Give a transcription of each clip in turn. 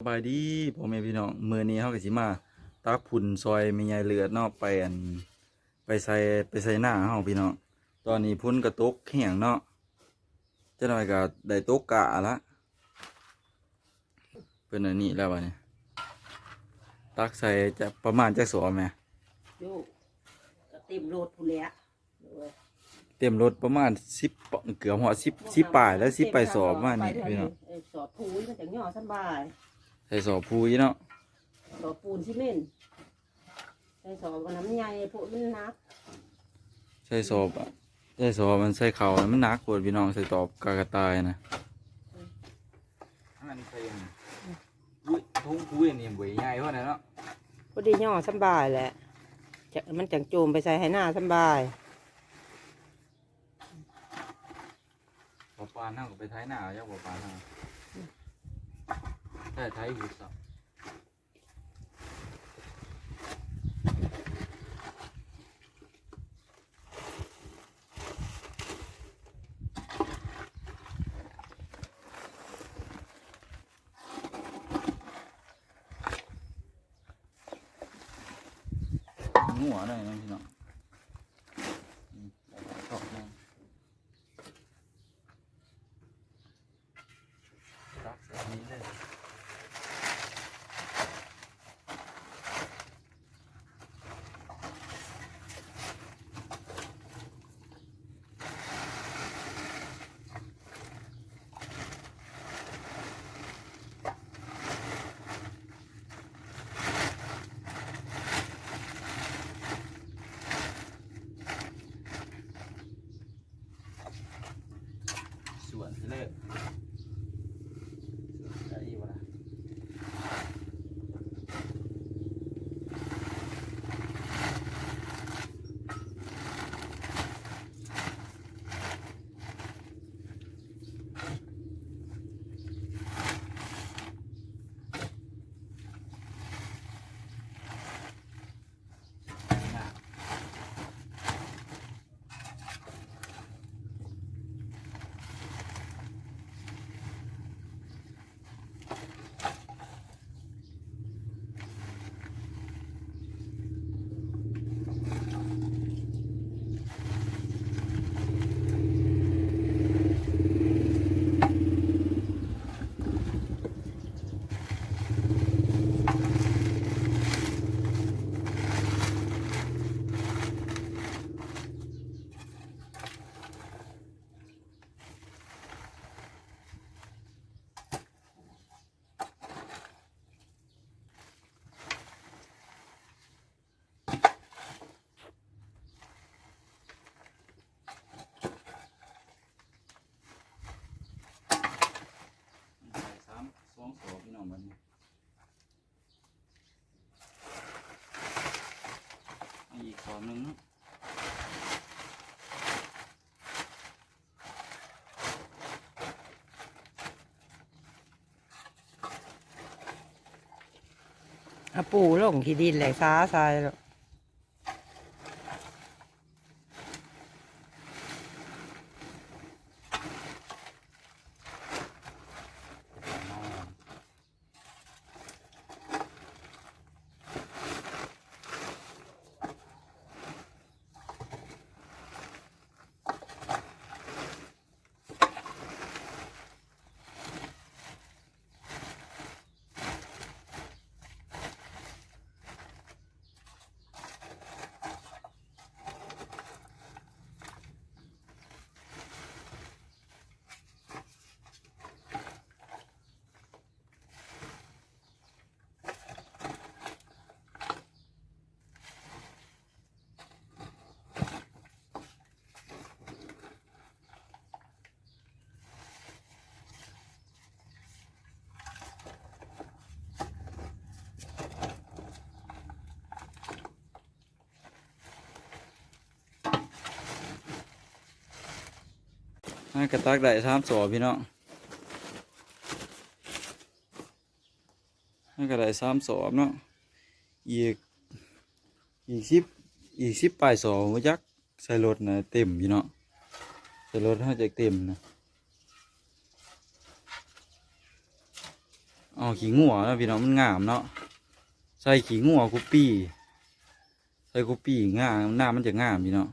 สบายดีพ่อแม่พี่น้องมื้อนี้เฮาก็สิมาตักผุ่นซอยแม่ใหญ่เลือดเนาะไปอันไปใส่ไปใส่หน้าเฮาพี่น้องตอนนี้พุ่นก็ตกแห้งเนาะจักหน่อยก็ได้ตกกะละเป็นอันนี้แล้วบัดนี้ตักใส่จะประมาณจักสอบแม่อยู่ก็เต็มโลดผู้นแหล้วเต็มรถประมาณ10ปอเกือบฮอด10 10ปลายแล้ว10ไปสอบประมาณนี้พี่น้องสอบปูนมันจะย่อสบาย ใส่สอบพูยเนาะสอบปูนซีเมนต์ใส่สอบกับน้ำใหญ่พวกมันหนักใส่สอบอะใส่สอบมันใส่เข่ามันหนักปวดพี่น้องใส่ตอบกากระตายนะอันนี้ใส่ยังอุ้ยทุ่งคุยนี่บ่ใหญ่ว่าเนาะพอดีย่อสบายแหละจะมันจังโจมไปใส่ให้หน้าสบายบ่ปานเฮาก็ไปไถหน้าเอาจักบ่ปานเฮา แต่ไถหูสับงัวได้นะ อีกสองหนึ่งปูลงที่ดินไหลซ้าทรายแล้ว กระตักได้สามสอบพี่น้องให้กระได้สามสอบเนาะ อีก อีกสิบอีกสิบปลายสอบมาจักใส่รถนะเต็มพี่น้องใส่รถให้จะเต็มนะเอาเอขี้งัวนะพี่น้องมันงามเนาะ ใส่ขี้งัวกุปี้ ใส่กุปปี้งามหน้ามันจะงามพี่น้อง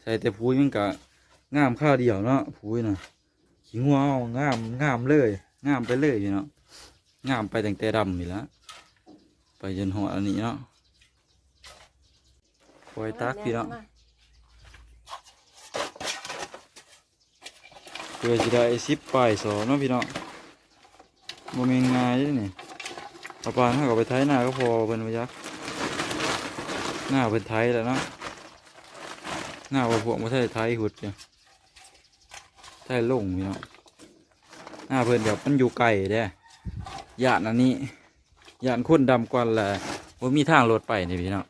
ใส่แต่พุ้ยมันก็ งามข้าวเดียวเนาะพุ้ยนะขี้งัวอางามงามเลย งามไปเลยพี่น้องามไปแตั้งแต่ดำนี่ละไปจนหัวอันนี้เนาะคอยตักพี่น้อเพื่อจะได้สิบปลายสอเนาะพี่น้องบ่ม่นง่ายเด้นี่เอาปลาเขาก็ไปไถหน้าก็พอเพิ่นว่าจักหน้าเพิ่นไถแล้วเนาะหน้าว่าพวกบ่ทันได้ไถหุดจ้ะ ใช่ลงพี่น้องหน้าเพิ่นแบบมันอยู่ไกลเด้ยานอันนี้ยานคนดำกว่าแหละบ่มีทางรถไปนี่พี่น้อง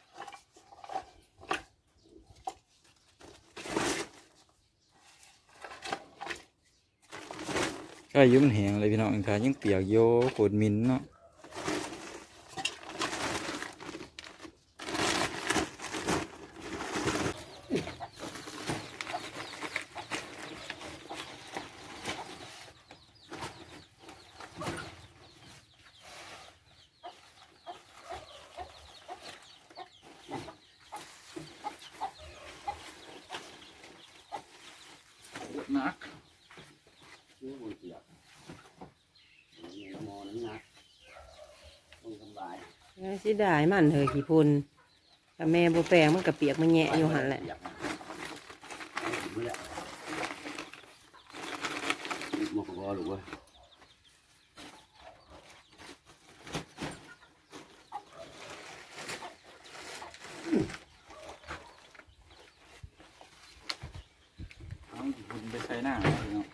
ใช่ยุ่มแหงเลยพี่น้องอังคารยังเปียกโยโคดมินเนาะ นักนี่มันเปียกนี่มอนั้นนะต้องทำลายสิได้มันเถอะขี้พุ่นถ้าแม่บ่แปลงมันกระเปียกมันแหยะอยู่หันแหละ เปียกนะเอาถึงไม่ได้มันก็รู้ว่า เอาคุณไปใช้หน้าพี่น้อง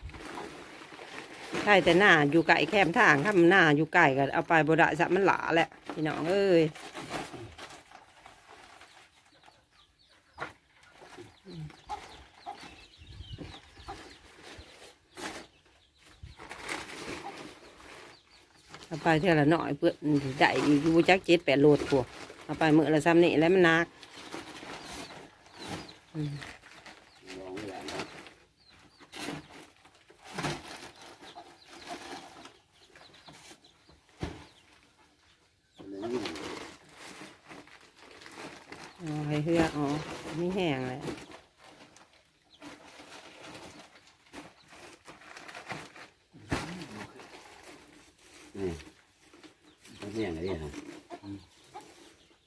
ใช่แต่หน้าอยู่ไก่แคมทางถ้ามันหน้าอยู่ไก่ก็เอาไปบด้ซะมันหลาแหละพี่น้องเอ้ยเอาไปเท่าละหน่อยเพื่อได้อีกอยู่จักเจ็ดแปดโลดพวกเอาไปมื้อละซ้ำนี่แล้วมันนักลองไม่ได้นะเลยนี่ อ๋อให้เฮืออ๋อมีแห้งเลยนี่มันเป็นอย่างไรฮะ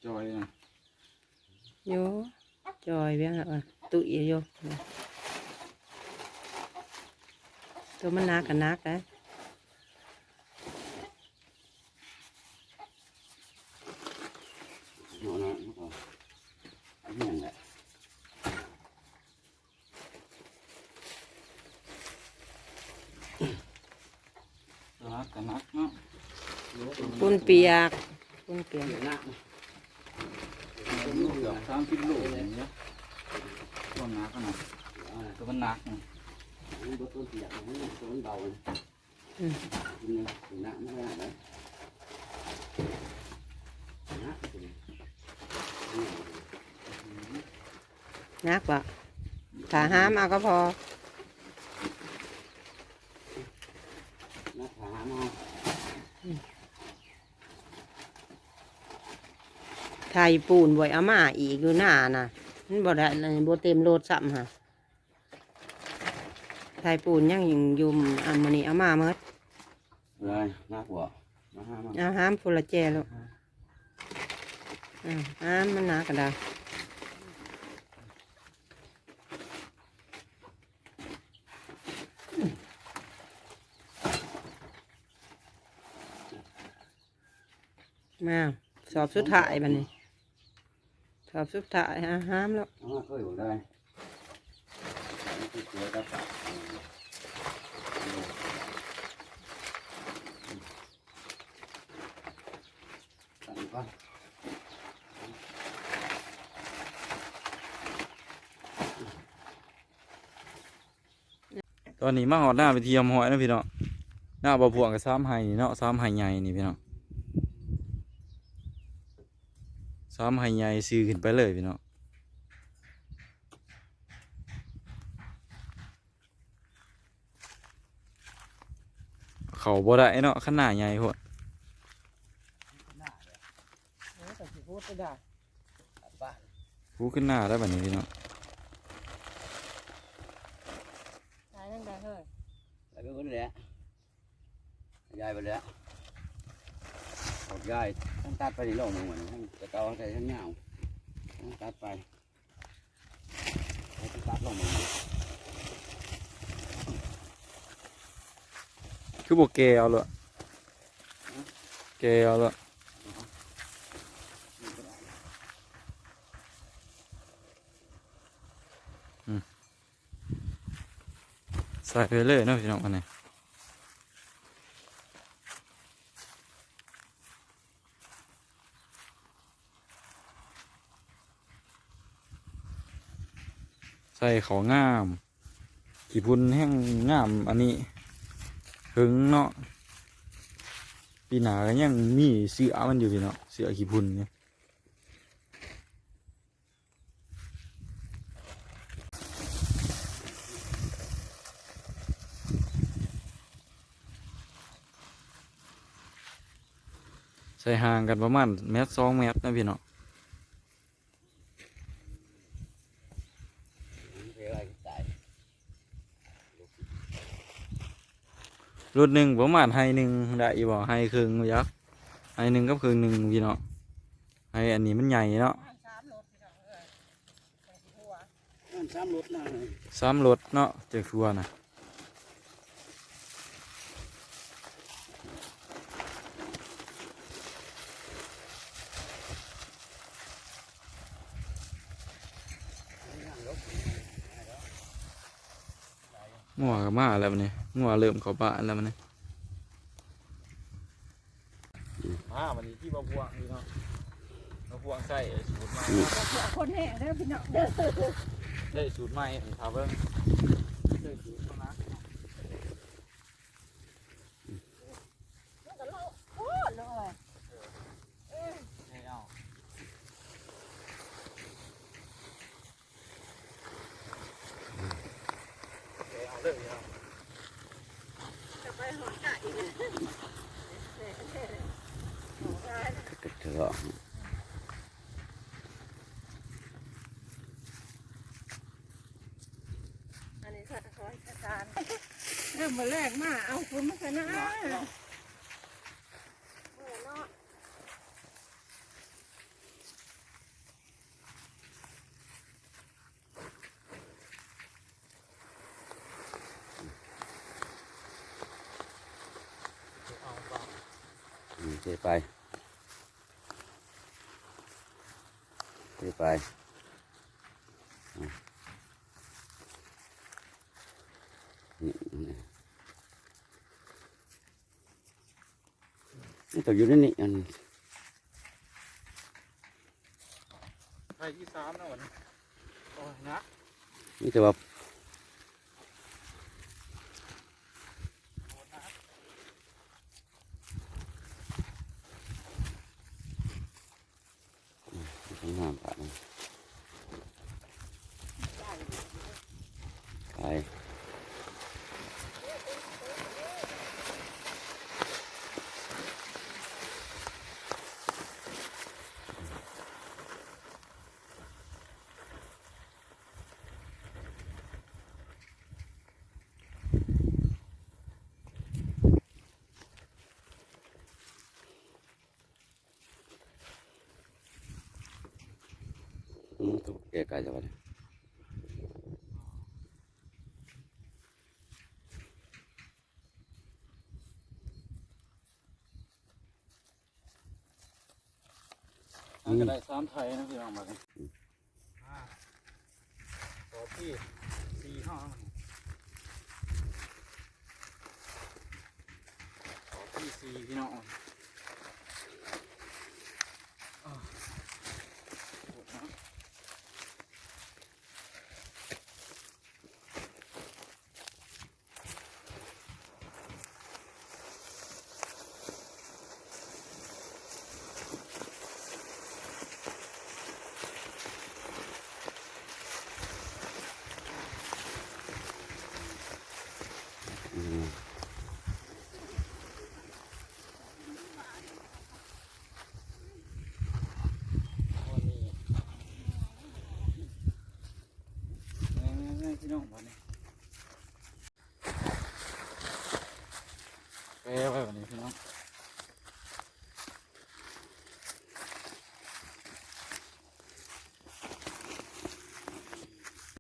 จอยนะโยจอยเบี้ยงอะตุยโยตัวมันนักกันนักนะ นอนนะมันก็เป็นอย่างไร นักกันนักเนาะ ปุ้ นเปียกปุ้นเปียกเปียกหน้าลูกเหลือสามสิบโลอย่างเงี้ยต้นนักนะตัวมันนักนะต้นเปียกมันต้นเบาเลยอืมกินเลยถึงหน้าไม่ได้เลยนักวะถ้าห้ามเอาก็พอหน้าขามา ไทยปูนบ่อยอาม่าอีกอยู่หน้าน่ะมันบ่ได้เลยบ่เต็มโลดซ้ำฮะไทยปูนยังอยู่อันมันนี้อาม่าเมดเลยหน้าหัวมาห้ามาเอาห้ามฟุละแจแล้วอ่าห้ามมันนักกันได้มาสอบสุดท้ายบันนี้ สอบสุดท้ายฮะห้ามแล้วเอามาเคยอยู่ได้ที่เกิดกับตั้งก่อนตอนนี้มาหอดหน้าไปเทียมหอยนะพี่น้องหน้าบ่พวงกับซ้ำไห้นี่เนาะซ้ำไห้ใหญ่นี่พี่น้อง ซ้อมให้ใหญ่ซื้อขึ้นไปเลยพี่น้องเขาบ่ได้เนาะขนาดใหญ่พวกผู้ขึ้นหน้าได้แบบนี้พี่น้องได้ยังได้เลยไปเป็นคนเหลือยายไปแล้ ยายต้องตัดไปในโลกมึงเหมือนจะเกาใส่ทั้งเงาต้องตัดไปให้ตัดลงมึงคือบอกแกเอาเลยแกเอาเลยใส่ไปเลยนะพี่น้องอันนี้ ส่เขางามขี่พุ่นแห้งงามอันนี้ถึงเนาะปีหนาก็ยังมีเสือมันอยู่พี่เนาะเสือขี่พุ่นเนี่ยใส่ห่างกันประมาณเมตรสองเมตรนะพี่เนาะ เรียกอะไรตาย รุ่นหนึ่งประมาณไฮหนึ่งได้อกให้ครึ่งยักษ์ไฮหนึ่งก็ครึ่งหนึ่งพี่เนาะไฮอันนี้มันใหญ่เนาะสามรถเนซ้ำรถนะสามรถเนาะเจาครัวนะ งัวก็มาแล้วมันนี่งัวเริ่มเข้าบ้านแล้วมันนี่มาวันนี้ที่มาพวงพี่เนาะมาพวงใส่สูตรใหม่คนแห่เด้อพี่น้องเด้อได้สูตรใหม่ครับเบิ้งได้สูตรมานะมันก็เล่าโอ้เลย ให้เอาเอาเลยเอา จะไปหอไก่เนี่ย ก ระเถอะอันนี้ค่ะขอให้อาจารย์เริ่มมาแรกมาเอาคุณมาชนะออเนาะ อืมเทไปเทไปอืมนี่นี่ นี่ตัวอยู่ในนี่อันใส่ที่สามนะวันนี้โอ้ยนะนี่แต่ว่าทั้งน้ำผ่านไป อืมตัวแก่ไกลจังวะเนี่ยอันก็ได้สามไทยนะพี่น้องมากันอ่าต่อที่สี่ห้องต่อที่สี่พี่น้อง นี้พี่น้อง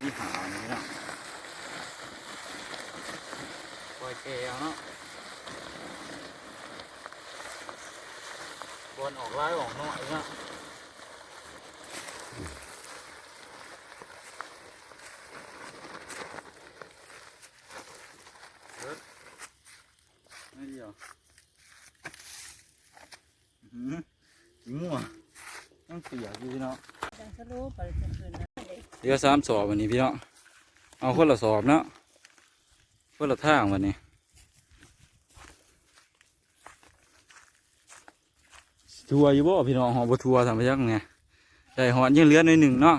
นี่หาวนี่นะปล่อยเกลียวเนาะบนออกไล่ออกน้อยเนาะ จังสรุปไปจะคืนนะเดี๋ยวสามสอบวันนี้พี่เนาะเอาคนละสอบเนาะคนละทางวันนี้ทัวร์อยู่บ่พี่น้องหอบทัวร์ทำไปยังไงใส่หอนยังเลือหน่อยหนึ่งเนาะ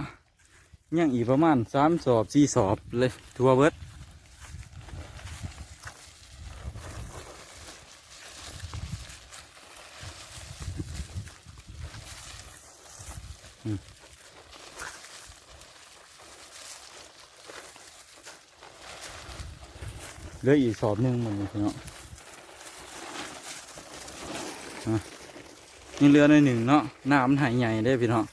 ยังอีกประมาณสามสอบสี่สอบเลยทัวร์เบิด เหลืออีกสอบหนึ่งหมดเลยพี่น้องอ่เหลือหน่อยหนึ่งเนาะหน้ามันหายใหญ่ได้พี่เน้อง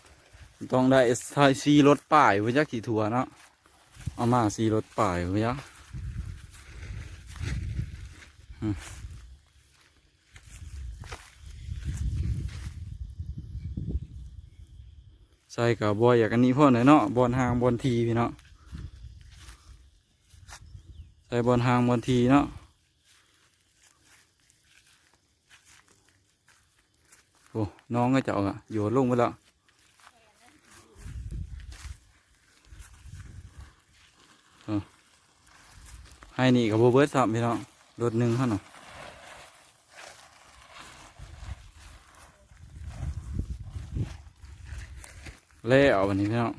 ต้องได้ทายซีรถป่ายไว้จักขี่ทัวร์เนาะเอามาซีรถป่ายไว้ยักใส่กับบอยอยากอันนี้พ่อหน่อยเนาะบอลหางบอลทีพี่เนาะ ใส่บอลหางบอลทีเนาะโอ้น้องก็จะเอาอะโยนลงไปแล้วเออให้นี่กับโบเบิร์ตสับพี่น้องรถหนึ่งเท่านั้นเล่เอาวันนี้พี่น้อง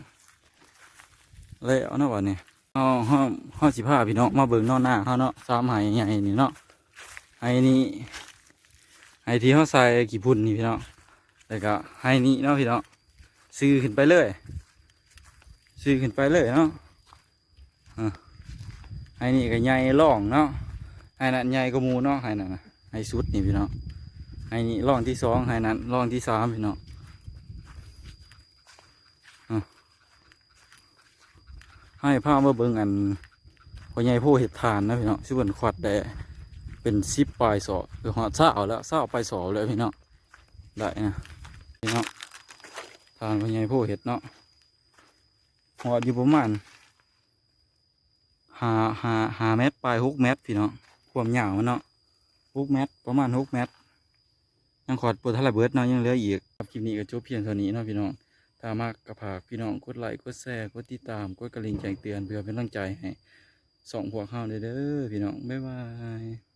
เล่เอาเนาะวันนี้ เอาห้องห้องสิบห้าพี่น้องมาเบิ่งนอกหน้าเขาเนาะสามหายใหญ่นี่เนาะไอ้นี่ไอ้ที่เขาใส่กี่พุ่นนี่พี่น้องแล้วก็ไอ้นี่เนาะพี่น้องซื้อขึ้นไปเลยซื้อขึ้นไปเลยเนาะอะไอ้นี่ก็ใหญ่ร่องเนาะไอ้นั่นใหญ่กว่ามูเนาะไอ้นั่นไอ้สุดนี่พี่น้องไอ้นี่ร่องที่สองไอ้นั่นร่องที่สามพี่น้อง ให้พามาเบิ่งอันพ่อใหญ่ผู้เห็ดทานนะพี่น้องชื่อเบิ่นขวัดแดเป็นซิปปลายสอคือหอดเศร้าแล้วเศร้าปลายสอเลยพี่น้องได้นะพี่น้องทานพ่อใหญ่ผู้เห็ดเนาะหอดอยู่ประมาณหาหาหาเมตรปลายหกเมตรพี่น้องความยาวมันเนาะหกเมตรประมาณหกเมตรยังขอดปวดทะเลเบิดเนาะยังเหลืออีกครับคลิปนี้ก็จบเพียงเท่านี้เนาะพี่น้อง ถ้ามากกระผากพี่น้องกดไลค์กดแชร์กดติดตามกดกระลิ่งแจ้งเตือนเพื่อเป็นกำลังใจให้สองพวกเข้าวเด้อพี่น้องบ๊ายบาย